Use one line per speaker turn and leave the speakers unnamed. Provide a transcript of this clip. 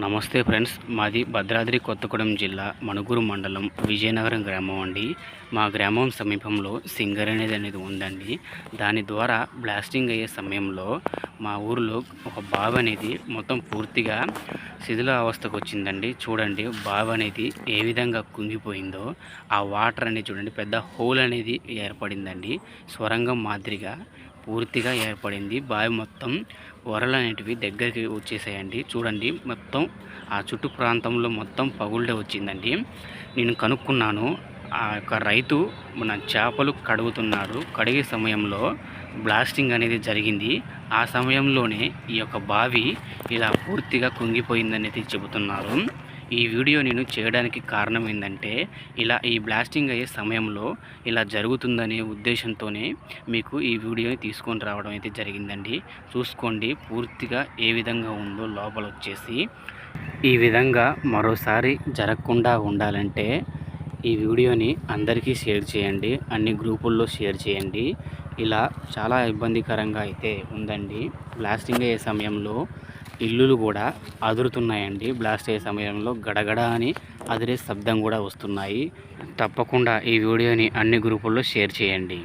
నమస్తే ఫ్రెండ్స్ మాది భద్రాద్రి కొత్తగూడెం జిల్లా మణుగూరు మండలం విజయనగరం గ్రామం అండి. మా గ్రామం సమీపంలో సింగర్ అనేది అనేది ఉందండి. దాని ద్వారా బ్లాస్టింగ్ అయ్యే సమయంలో మా ఊరిలో ఒక బావి అనేది మొత్తం పూర్తిగా శిథిల అవస్థకు వచ్చిందండి. చూడండి బావి అనేది ఏ విధంగా కుంగిపోయిందో ఆ వాటర్ అనేది చూడండి పెద్ద హోల్ అనేది ఏర్పడిందండి. స్వరంగం మాదిరిగా పూర్తిగా ఏర్పడింది. బావి మొత్తం వరలు అనేటివి దగ్గరికి వచ్చేసాయండి. చూడండి మొత్తం ఆ చుట్టు ప్రాంతంలో మొత్తం పగుళ్ళే వచ్చిందండి. నేను కనుక్కున్నాను ఆ యొక్క రైతు మన చేపలు కడుగుతున్నాడు. కడిగే సమయంలో బ్లాస్టింగ్ అనేది జరిగింది. ఆ సమయంలోనే ఈ యొక్క బావి ఇలా పూర్తిగా కుంగిపోయిందనేది చెబుతున్నారు. ఈ వీడియో నేను చేయడానికి కారణం ఏంటంటే ఇలా ఈ బ్లాస్టింగ్ అయ్యే సమయంలో ఇలా జరుగుతుందనే ఉద్దేశంతోనే మీకు ఈ వీడియోని తీసుకొని రావడం అయితే జరిగిందండి. చూసుకోండి పూర్తిగా ఏ విధంగా ఉందో లోపల వచ్చేసి. ఈ విధంగా మరోసారి జరగకుండా ఉండాలంటే ఈ వీడియోని అందరికీ షేర్ చేయండి అన్ని గ్రూపుల్లో షేర్ చేయండి. ఇలా చాలా ఇబ్బందికరంగా అయితే ఉందండి. బ్లాస్టింగ్ అయ్యే సమయంలో ఇల్లులు కూడా అదురుతున్నాయండి. బ్లాస్ట్ అయ్యే సమయంలో గడగడ అని అదిరే శబ్దం కూడా వస్తున్నాయి. తప్పకుండా ఈ వీడియోని అన్ని గ్రూపుల్లో షేర్ చేయండి.